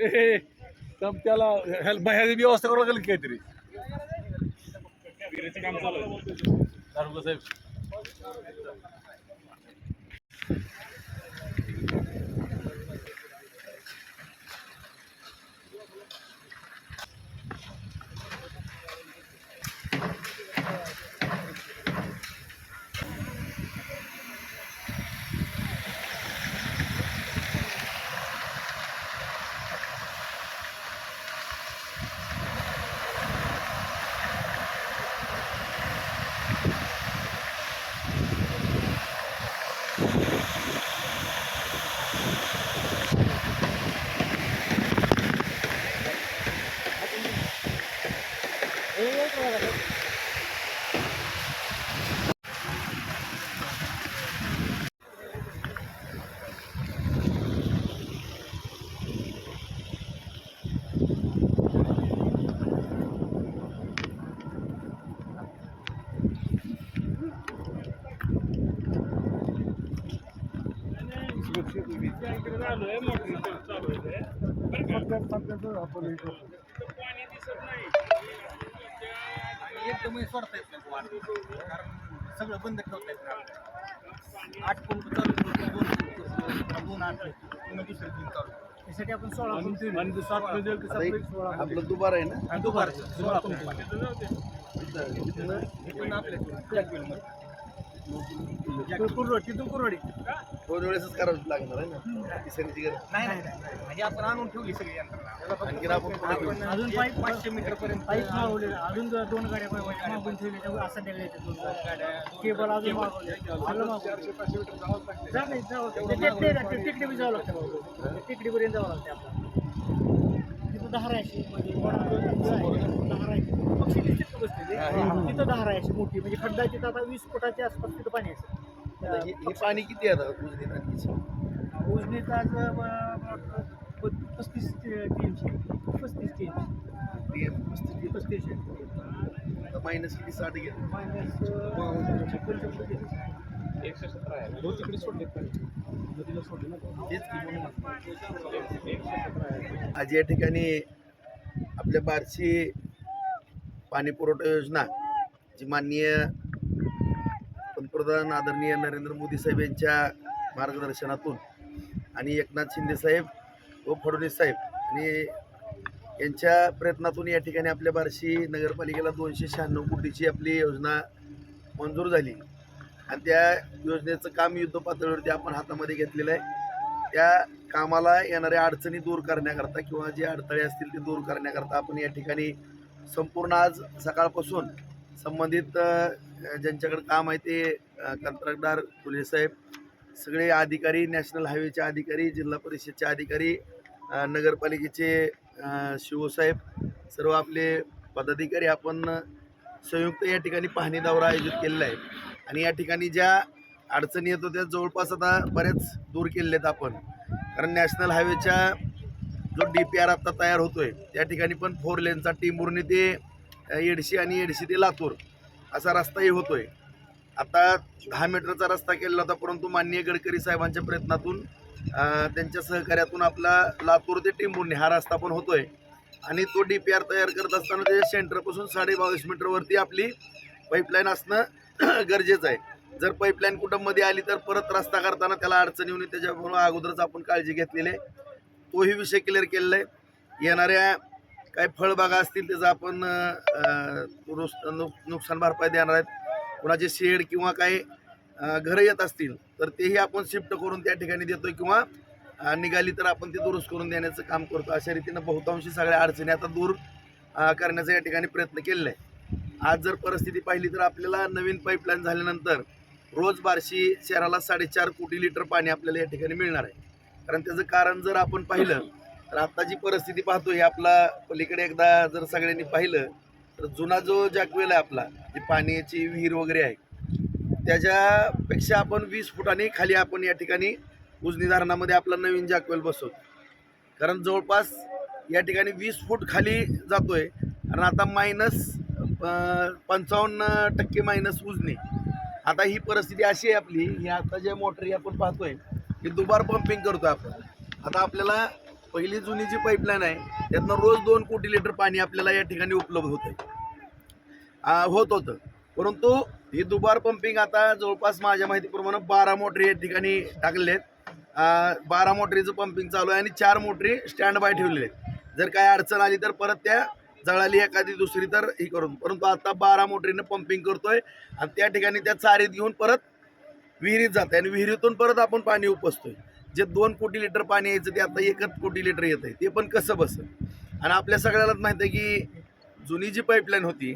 त्याला ह्याला बाहेर व्यवस्था करावं लागेल काहीतरी. दारोगा साहेब. सोडता येत नाही. वाढ कारण सगळं बंद ठेवता येत नाही आठ पंप चालू करतो, दोन पंप, दोन आठ पुन्हा दुसरे तीन चालू त्यासाठी आपण सोळा पंप आणि सात म्हणजे एक आपलं दुबार आहे ना? आणि दुपारचं सोळा पंप. आपल्या. कुरवडी तिथून कुरवडी दोन वेळेसच करावं लागणार आहे ना? तिसऱ्याची गरज. नाही नाही नाही. म्हणजे आपण आणून ठेवली सगळी यंत्रणा. आणखीन आपण पुढे घेऊ. आपण अजून पाईप पाचशे मीटर पर्यंत पाईप मागवले अजून जर दोन गाड्या पाहिजे मागून ठेवले असं दोन गाड्या. केबल अजून मागवले सगळं मागवले जा नाही जावं लागतं. ते ते टेकडे बी जावं लागतं. बाबा. ते टेकडीपर्यंत जावं लागतं आपल्याला. तिथं दहा राहायची म्हणजे दहा राहायची पक्षी दिसतात तिथं दहा राहायची मोठी. म्हणजे खड्डा आहे तिथं आता वीस फुटाच्या आसपास तिथं पाणी आता आहे हे हे पाणी किती आहे आता उजनीत आज पस्तीस पस्तीस तीनशे. PM पस्तीस. पस्तीस आता मायनस किती साठ गेलं? मायनस छप्पन छप्पन तेच की म्हणून. आज या ठिकाणी आपल्या बार्शी पाणी पुरवठा योजना जी माननीय पंतप्रधान आदरणीय नरेंद्र मोदी साहेब यांच्या मार्गदर्शनातून आणि एकनाथ शिंदे साहेब व फडणवीस साहेब आणि यांच्या प्रयत्नातून या ठिकाणी आपल्या बार्शी नगरपालिकेला दोनशे शहाण्णव कोटीची आपली योजना मंजूर झाली. आणि त्या योजनेचं काम युद्ध पातळीवरती आपण हातामध्ये घेतलेलं आहे. त्या कामाला येणाऱ्या अडचणी दूर करण्याकरता किंवा जे अडथळे असतील ते दूर करण्याकरता आपण या ठिकाणी संपूर्ण आज सकाळपासून संबंधित ज्यांच्याकडे काम आहे ते कंत्राटदार साहेब सगळे अधिकारी नॅशनल हायवेचे अधिकारी जिल्हा परिषदचे अधिकारी नगरपालिकेचे शिवसाहेब सर्व आपले पदाधिकारी आपण संयुक्त या ठिकाणी पाहणी दौरा आयोजित केलेला आहे. आणि या ठिकाणी ज्या अडचणी येतो त्या जवळपास आता बऱ्याच दूर केलेल्या आहेत आपण. कारण नॅशनल हायवेच्या जो डी पी आर आता तयार होतोय त्या ठिकाणी पण फोर लेनचा टिंबुर्णी ते येडशी आणि येडशी ते लातूर असा रस्ताही होतोय. आता दहा मीटरचा रस्ता केलेला होता परंतु माननीय गडकरी साहेबांच्या प्रयत्नातून त्यांच्या सहकार्यातून आपला लातूर ते टिंबुर्णी हा रस्ता पण होतोय. आणि तो डी पी आर तयार करत असताना त्याच्या सेंटरपासून साडे बावीस मीटरवरती आपली पाईपलाईन असणं गरजेचं आहे. जर पाईपलाईन कुटुंबमध्ये आली तर परत रस्ता करताना त्याला अडचणी येऊन त्याच्याबरोबर अगोदरच आपण काळजी घेतलेली आहे. तोही विषय क्लिअर केलेला आहे. येणाऱ्या काही फळबागा असतील त्याचं आपण अं, नुक- नुकसान भरपाई देणार आहेत. कुणाचे शेड किंवा काही घरं येत असतील तर तेही आपण शिफ्ट करून त्या ठिकाणी देतोय किंवा निघाली तर आपण ते दुरुस्त करून देण्याचं काम करतो. अशा रीतीनं बहुतांशी सगळ्या अडचणी आता दूर करण्याचा या ठिकाणी प्रयत्न केलेला आहे. आज जर परिस्थिती पाहिली तर आपल्याला नवीन पाईपलाईन झाल्यानंतर रोज बारशी शहराला साडेचार कोटी लिटर पाणी आपल्याला या ठिकाणी मिळणार आहे. कारण त्याचं कारण जर आपण पाहिलं तर आता जी परिस्थिती पाहतो हे आपला पलीकडे एकदा जर सगळ्यांनी पाहिलं तर जुना जो जॅकवेल आहे आपला जी पाण्याची विहीर वगैरे आहे त्याच्यापेक्षा आपण वीस फुटाने खाली आपण या ठिकाणी उजनी धरणामध्ये आपला नवीन जॅकवेल बसवतो. कारण जवळपास या ठिकाणी वीस फूट खाली जातोय कारण आता मायनस पंचावन्न टक्के मायनस उजनी. आता ही परिस्थिती अशी आहे आपली ही आता ज्या मोटरी आपण पाहतोय की दुबार पंपिंग करतो आपण. आता आपल्याला पहिली जुनी जी पाईपलाईन आहे त्यातनं रोज दोन कोटी लिटर पाणी आपल्याला या ठिकाणी उपलब्ध होतं होत होतं. परंतु ही दुबार पंपिंग आता जवळपास माझ्या माहितीप्रमाणे बारा मोटरी या ठिकाणी टाकलेले आहेत. बारा मोटरीचं पंपिंग चालू आहे आणि चार मोटरी स्टँड बाय ठेवलेले आहेत. जर काय अडचण आली तर परत त्या जळाली एखादी दुसरी तर ही करून. परंतु आता बारा मोटरीनं पंपिंग करतोय आणि त्या ठिकाणी त्या चारीत घेऊन परत विहिरीत जाते आणि विहिरीतून परत आपण पाणी उपसतोय. जे दोन कोटी लिटर पाणी यायचं ते आता एकच कोटी लिटर येत आहे ते पण कसं बसं आणि आपल्या सगळ्यालाच माहिती आहे की जुनी जी पाईपलाईन होती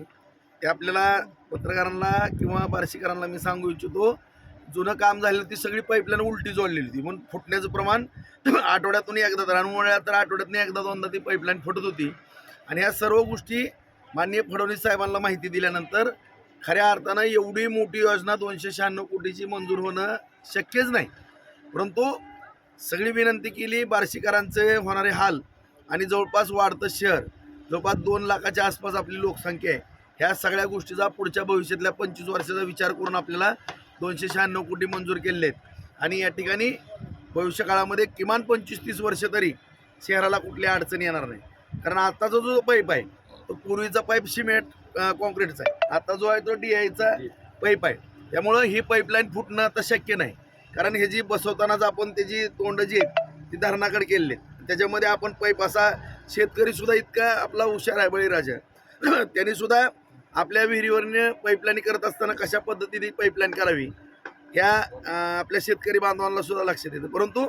ते आपल्याला पत्रकारांना किंवा बार्शीकरांना मी सांगू इच्छितो जुनं काम झालेलं ती सगळी पाईपलाईन उलटी जोडलेली होती. म्हणून फुटण्याचं प्रमाण आठवड्यातून एकदा तर अनुमळ्या तर आठवड्यातून एकदा दोनदा ती पाईपलाईन फुटत होती. आणि ह्या सर्व गोष्टी माननीय फडणवीस साहेबांना माहिती दिल्यानंतर खऱ्या अर्थानं एवढी मोठी योजना दोनशे शहाण्णव कोटीची मंजूर होणं शक्यच नाही. परंतु सगळी विनंती केली बार्शीकरांचे होणारे हाल आणि जवळपास वाढतं शहर जवळपास दोन लाखाच्या आसपास आपली लोकसंख्या आहे ह्या सगळ्या गोष्टीचा पुढच्या भविष्यातल्या पंचवीस वर्षाचा विचार करून आपल्याला दोनशे शहाण्णव कोटी मंजूर केलेले आहेत. आणि या ठिकाणी भविष्यकाळामध्ये किमान पंचवीस तीस वर्ष तरी शहराला कुठल्या अडचण येणार नाही. कारण आत्ताचा जो पाईप आहे तो पूर्वीचा पाईप सिमेंट कॉन्क्रीटचा आहे. आता जो आहे तो डी आयचा पाईप आहे. त्यामुळं ही पाईपलाईन फुटणं आता शक्य नाही. कारण हे जी बसवतानाच आपण त्याची तोंड जी आहेत ती धरणाकडे केलेली त्याच्यामध्ये आपण पाईप असा शेतकरी सुद्धा इतका आपला हुशार आहे बळीराजा. त्यांनी सुद्धा आपल्या विहिरीवरने पाईपलाईन करत असताना कशा पद्धतीने पाईपलाईन करावी ह्या आपल्या शेतकरी बांधवांना सुद्धा लक्षात येतं. परंतु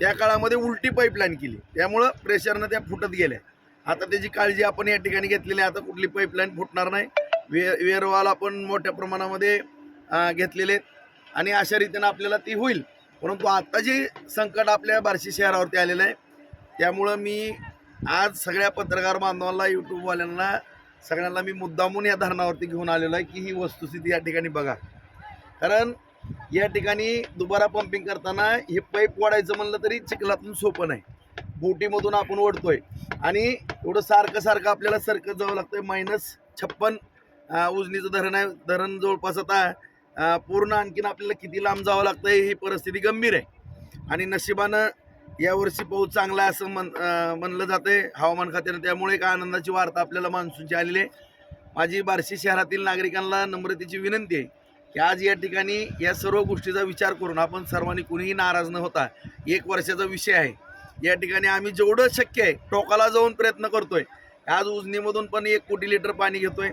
त्या काळामध्ये उलटी पाईपलाईन केली. त्यामुळं प्रेशरनं त्या फुटत गेल्या. आता त्याची काळजी आपण या ठिकाणी घेतलेली आहे. आता कुठली पाईपलाईन फुटणार नाही. वे वेअरवाल आपण मोठ्या प्रमाणामध्ये घेतलेले आहेत. आणि अशा रीतीनं आपल्याला ती होईल. परंतु आता जे संकट आपल्या बार्शी शहरावरती आलेलं आहे त्यामुळं मी आज सगळ्या पत्रकार बांधवांना यूट्यूबवाल्यांना सगळ्यांना मी मुद्दामून या धरणावरती घेऊन आलेलो आहे की ही वस्तुस्थिती या ठिकाणी बघा. कारण या ठिकाणी दुबारा पंपिंग करताना हे पाईप वाढायचं म्हणलं तरी चिखलातून सोपं नाही. बोटीमधून आपण ओढतोय. आणि एवढं सारखं सारखं आपल्याला सरकत जावं लागतंय. मायनस छप्पन उजनीचं धरण आहे. धरण जवळपास आता पूर्ण आणखीन आपल्याला किती लांब जावं लागतंय ही परिस्थिती गंभीर आहे. आणि नशिबानं यावर्षी पाऊस चांगला आहे असं मन म्हणलं जातं आहे हवामान खात्यानं त्यामुळे एक आनंदाची वार्ता आपल्याला मान्सूनची आलेली आहे. माझी बार्शी शहरातील नागरिकांना नम्रतेची विनंती आहे की आज या ठिकाणी या सर्व गोष्टीचा विचार करून आपण सर्वांनी कुणीही नाराज न होता एक वर्षाचा विषय आहे. या ठिकाणी आम्ही जेवढं शक्य आहे टोकाला जाऊन प्रयत्न करतोय. आज उजनीमधून पण एक कोटी लिटर पाणी घेतोय.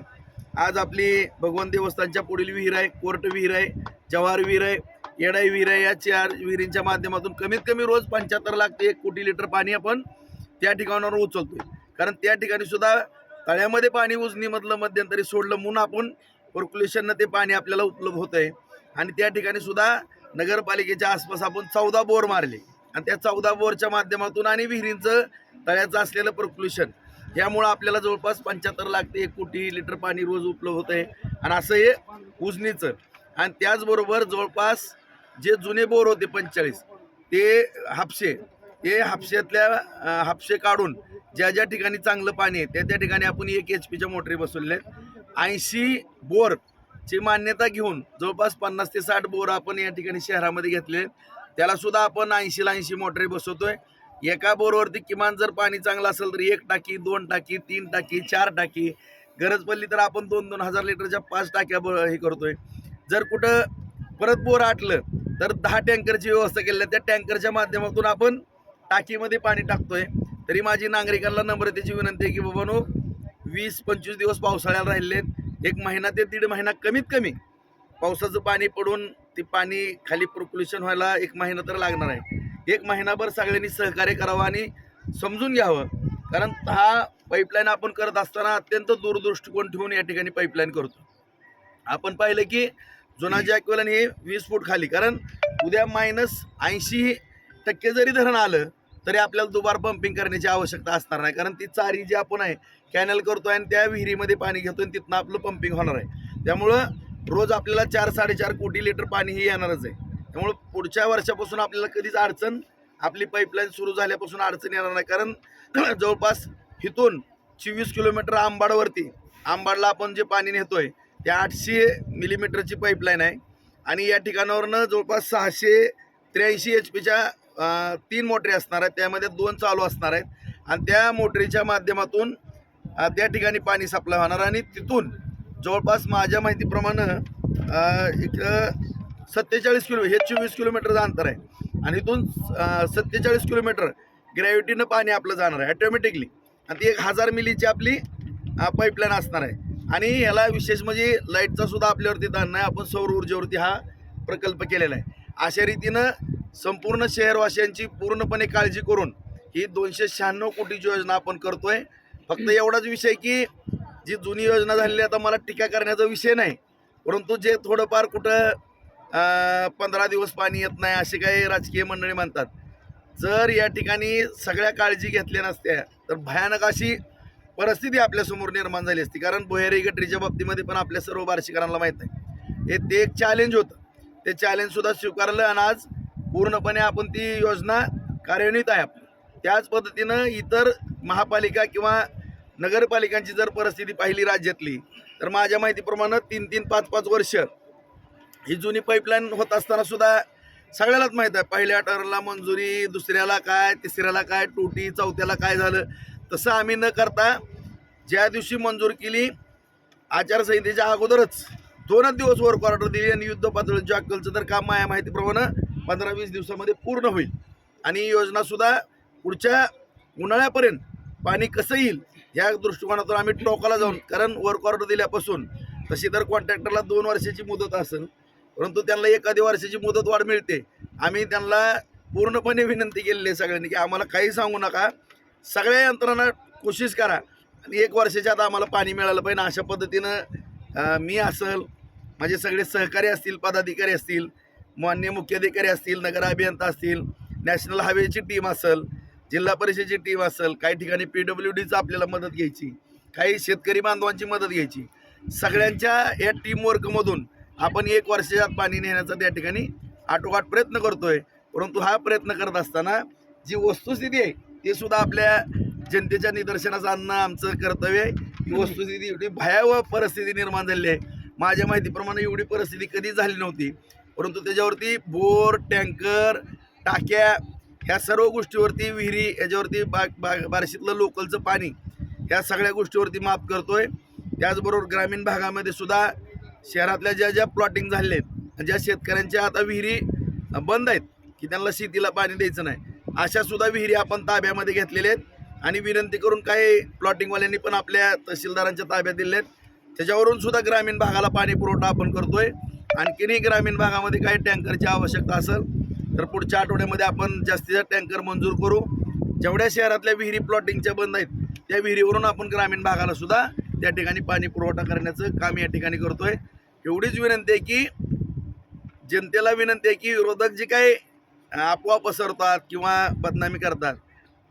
आज आपली भगवान देवस्थानच्या पुढील विहीर आहे कोर्ट विहीर आहे जवार विहीर आहे येडाई विहीर आहे या चार विहिरींच्या माध्यमातून कमीत कमी रोज पंच्याहत्तर लाख ते एक कोटी लिटर पाणी आपण त्या ठिकाणावर उचलतोय. कारण त्या ठिकाणी सुद्धा तळ्यामध्ये पाणी उजनीमधलं मध्यंतरी सोडलं म्हणून आपण पर्क्युलेशननं ते पाणी आपल्याला उपलब्ध होतं आहे आणि त्या ठिकाणी सुद्धा नगरपालिकेच्या आसपास आपण चौदा बोर मारले. आणि त्या चौदा बोरच्या माध्यमातून आणि विहिरींचं तळ्याचं असलेलं पर्क्युलेशन यामुळं आपल्याला जवळपास पंच्याहत्तर लाख ते एक कोटी लिटर पाणी रोज उपलब्ध होतं आहे आणि असं हे उजनीचं. आणि त्याचबरोबर जवळपास जे जुने बोर होते पंचेचाळीस ते हापशे ते हापशेतल्या हापशे काढून ज्या ज्या ठिकाणी चांगलं पाणी आहे त्या त्या ठिकाणी आपण एक एच पीच्या मोटरी बसवलेल्या आहेत. ऐंशी बोरची मान्यता घेऊन जवळपास पन्नास ते साठ बोर आपण या ठिकाणी शहरामध्ये घेतले आहेत. त्याला सुद्धा आपण ऐंशीला ऐंशी मोटरी बसवतोय. एका बोरवरती किमान जर पाणी चांगलं असेल तर एक टाकी दोन टाकी तीन टाकी चार टाकी. गरज पडली तर आपण दोन दोन हजार लिटरच्या पाच टाक्या ब हे करतोय. जर कुठं परत बोर आटलं तर दहा टँकरची व्यवस्था केली आहे त्या टँकरच्या माध्यमातून आपण टाकीमध्ये पाणी टाकतोय. तरी माझी नागरिकांना नम्रतेची विनंती आहे की बाबानो वीस पंचवीस दिवस पावसाळ्याला राहिले एक महिना ते दीड महिना कमीत कमी पावसाचं पाणी पडून ते पाणी खाली प्रोक्युलेशन व्हायला एक महिना तर लागणार आहे. एक महिनाभर सगळ्यांनी सहकार्य करावं आणि समजून घ्यावं. कारण हा पाईपलाईन आपण करत असताना अत्यंत दूरदृष्टिकोन ठेवून या ठिकाणी पाईपलाईन करतो. आपण पाहिलं की जुना जॅकवेलन हे वीस फूट खाली कारण उद्या मायनस ऐंशी टक्के जरी धरण आलं तरी आपल्याला दुबार पंपिंग करण्याची आवश्यकता असणार नाही. कारण ती चारी जी आपण आहे कॅनल करतोय आणि त्या विहिरीमध्ये पाणी घेतो आणि तिथनं आपलं पंपिंग होणार आहे. त्यामुळं रोज आपल्याला चार साडेचार कोटी लिटर पाणी हे येणारच आहे. त्यामुळं पुढच्या वर्षापासून आपल्याला कधीच अडचण आपली पाईपलाईन सुरू झाल्यापासून अडचण येणार नाही. कारण जवळपास इथून चोवीस किलोमीटर आंबाडवरती आंबाडला आपण जे पाणी नेतोय त्या आठशे मिलीमीटरची पाईपलाईन आहे. आणि या ठिकाणावरनं जवळपास सहाशे त्र्याऐंशी एच पीच्या तीन मोटरी असणार आहेत. त्यामध्ये दोन चालू असणार आहेत. आणि त्या मोटरीच्या माध्यमातून त्या ठिकाणी पाणी सप्लाय होणार. आणि तिथून जवळपास माझ्या माहितीप्रमाणे एक सत्तेचाळीस किलो हे चोवीस किलोमीटरचं अंतर आहे. आणि इथून सत्तेचाळीस किलोमीटर ग्रॅव्हिटीनं पाणी आपलं जाणार आहे ॲटोमॅटिकली आणि ती एक हजार मिलीची आपली पाईपलाईन असणार आहे. आणि ह्याला विशेष म्हणजे लाईटचा सुद्धा आपल्यावरती ताण नाही आपण सौर ऊर्जेवरती हा प्रकल्प केलेला आहे. अशा रीतीनं संपूर्ण शहरवासियांची पूर्णपणे काळजी करून ही दोनशे शहाण्णव कोटीची योजना आपण करतोय. फक्त एवढाच विषय की जी जुनी योजना झालेली आहे, आता मला टीका करण्याचा विषय नाही. परंतु जे थोडंफार कुठं पंधरा दिवस पाणी येत नाही असे काही राजकीय मंडळी म्हणतात. जर या ठिकाणी सगळ्या काळजी घेतल्या नसत्या तर भयानक अशी परिस्थिती आपल्यासमोर निर्माण झाली असती. कारण भुयारी गटरीच्या बाबतीमध्ये पण आपल्या सर्व बार्शीकरांना माहीत आहे हे ते एक चॅलेंज होतं. ते चॅलेंजसुद्धा स्वीकारलं आणि आज पूर्णपणे आपण ती योजना कार्यान्वित आहे आपली. त्याच पद्धतीनं इतर महापालिका किंवा नगरपालिकांची जर परिस्थिती पाहिली राज्यातली तर माझ्या माहितीप्रमाणे तीन तीन पाच पाच वर्ष ही जुनी पाईपलाईन होत असताना सुद्धा सगळ्यालाच माहीत आहे. पहिल्या टर्नला मंजुरी दुसऱ्याला काय तिसऱ्याला काय टोटी चौथ्याला काय झालं तसं आम्ही न करता ज्या दिवशी मंजूर केली आचारसंहितेच्या अगोदरच दोनच दिवस वर्क ऑर्डर दिली आणि युद्ध पातळी अक्कलचं तर काम माझ्या माहितीप्रमाणे पंधरा वीस दिवसामध्ये पूर्ण होईल. आणि योजनासुद्धा पुढच्या उन्हाळ्यापर्यंत पाणी कसं येईल ह्या दृष्टिकोनातून आम्ही टोकाला जाऊन कारण वर्क ऑर्डर दिल्यापासून तशी तर कॉन्ट्रॅक्टरला दोन वर्षाची मुदत असेल परंतु त्यांना एखादी वर्षाची मुदत वाढ मिळते. आम्ही त्यांना पूर्णपणे विनंती केलेली आहे सगळ्यांनी की आम्हाला काही सांगू नका. सगळ्या यंत्रणा कोशिश करा. आणि एक वर्षाच्या आता आम्हाला पाणी मिळालं पाहिजे. अशा पद्धतीनं मी असेल माझे सगळे सहकारी असतील पदाधिकारी असतील मान्य मुख्याधिकारी असतील नगर अभियंता असतील नॅशनल हायवेची टीम असेल जिल्हा परिषदेची टीम असेल काही ठिकाणी पी डब्ल्यू डीचं आपल्याला मदत घ्यायची काही शेतकरी बांधवांची मदत घ्यायची. सगळ्यांच्या या टीमवर्कमधून आपण एक वर्षाच्या आत पाणी नेण्याचा त्या ठिकाणी आटोकाट प्रयत्न करतोय. परंतु हा प्रयत्न करत असताना जी वस्तुस्थिती आहे ती सुद्धा आपल्या जनतेच्या निदर्शनाचं आणणं आमचं कर्तव्य आहे. ही वस्तुस्थिती एवढी भयावह परिस्थिती निर्माण झालेली आहे. माझ्या माहितीप्रमाणे एवढी परिस्थिती कधी झाली नव्हती. परंतु त्याच्यावरती बोर टँकर टाक्या ह्या सर्व गोष्टीवरती विहिरी याच्यावरती बाग बाग बार्शीतलं लोकलचं पाणी ह्या सगळ्या गोष्टीवरती माफ करतोय. त्याचबरोबर ग्रामीण भागामध्ये सुद्धा शहरातल्या ज्या ज्या प्लॉटिंग झालेले आहेत ज्या शेतकऱ्यांच्या आता विहिरी बंद आहेत की त्यांना शेतीला पाणी द्यायचं नाही अशा सुद्धा विहिरी आपण ताब्यामध्ये घेतलेल्या आहेत. आणि विनंती करून काही प्लॉटिंगवाल्यांनी पण आपल्या तहसीलदारांच्या ताब्यात दिल्या आहेत. त्याच्यावरून सुद्धा ग्रामीण भागाला पाणी पुरवठा आपण करतोय. आणखीनही ग्रामीण भागामध्ये काही टँकरची आवश्यकता असेल तर पुढच्या आठवड्यामध्ये आपण जास्तीत टँकर मंजूर करू. जेवढ्या शहरातल्या विहिरी प्लॉटिंगच्या बंद आहेत त्या विहिरीवरून आपण ग्रामीण भागाला सुद्धा त्या ठिकाणी पाणी पुरवठा करण्याचं काम या ठिकाणी करतोय. एवढीच विनंती आहे की जनतेला विनंती आहे की विरोधक जे काही अफवा पसरतात किंवा बदनामी करतात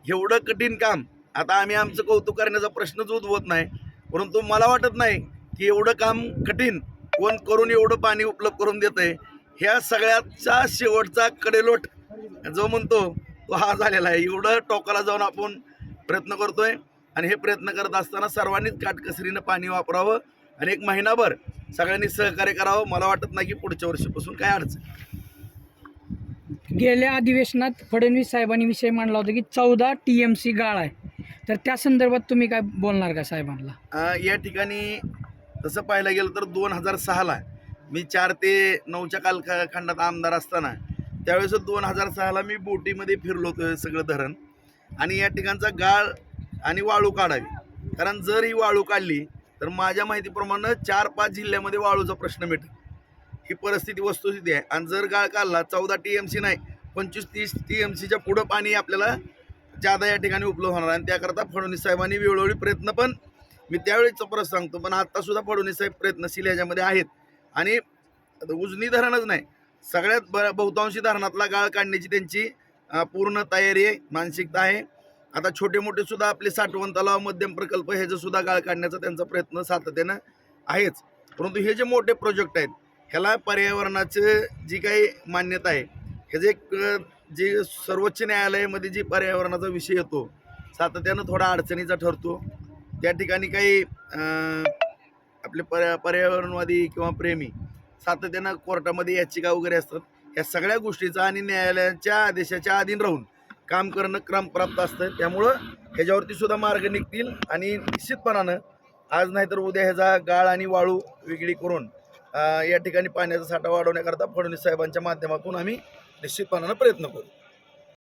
एवढं कठीण काम. आता आम्ही आमचं कौतुक करण्याचा प्रश्नच उद्भवत नाही. परंतु मला वाटत नाही की एवढं काम कठीण कोण करून एवढं पाणी उपलब्ध करून देत आहे ह्या सगळ्याचा शेवटचा कडेलोट जो म्हणतो तो हा झालेला आहे. एवढं टोकाला जाऊन आपण प्रयत्न करतोय आणि हे प्रयत्न करत असताना सर्वांनीच काटकसरीनं पाणी वापरावं आणि एक महिनाभर सगळ्यांनी सहकार्य करावं. मला वाटत नाही की पुढच्या वर्षीपासून काय अडचण. गेल्या अधिवेशनात फडणवीस साहेबांनी विषय मांडला होता की चौदा टी एम सी गाळ आहे. तर त्या संदर्भात तुम्ही काय बोलणार का साहेबांना? या ठिकाणी तसं पाहायला गेलं तर दोन हजार सहाला मी चार ते नऊच्या कालखंडात आमदार असताना त्यावेळेस दोन हजार सहाला मी बोटीमध्ये फिरलो होतो सगळं धरण. आणि या ठिकाणचा गाळ आणि वाळू काढावी. कारण जर ही वाळू काढली तर माझ्या माहितीप्रमाणे चार पाच जिल्ह्यामध्ये वाळूचा प्रश्न मिळेल ही परिस्थिती वस्तुस्थिती आहे. आणि जर गाळ काढला चौदा टी एम सी नाही पंचवीस तीस टी एम सीच्या पुढं पाणी आपल्याला जादा या ठिकाणी उपलब्ध होणार आणि त्याकरता फडणवीस साहेबांनी वेळोवेळी प्रयत्न पण मी त्यावेळीच परत सांगतो पण आत्तासुद्धा फडणवीस साहेब प्रयत्नशील याच्यामध्ये आहेत. आणि उजनी धरणच नाही. सगळ्यात ब बहुतांशी धरणातला गाळ काढण्याची त्यांची पूर्ण तयारी आहे मानसिकता आहे. आता छोटे मोठे सुद्धा आपले साठवण तलाव मध्यम प्रकल्प ह्याचंसुद्धा गाळ काढण्याचा त्यांचा प्रयत्न सातत्यानं आहेच. परंतु हे जे मोठे प्रोजेक्ट आहेत ह्याला पर्यावरणाचं जी काही मान्यता आहे ह्याचं एक जे सर्वोच्च न्यायालयामध्ये जी पर्यावरणाचा विषय येतो सातत्यानं थोडा अडचणीचा ठरतो. त्या ठिकाणी काही आपले पर्या पर्यावरणवादी किंवा प्रेमी सातत्यानं कोर्टामध्ये याचिका वगैरे असतात. या सगळ्या गोष्टीचा आणि न्यायालयाच्या आदेशाच्या अधीन राहून काम करणं क्रमप्राप्त असतं. त्यामुळं ह्याच्यावरती सुद्धा मार्ग निघतील आणि निश्चितपणानं आज नाहीतर उद्या ह्याचा गाळ आणि वाळू वेगळी करून या ठिकाणी पाण्याचा साठा वाढवण्याकरता फडणवीस साहेबांच्या माध्यमातून आम्ही निश्चितपणानं प्रयत्न करू.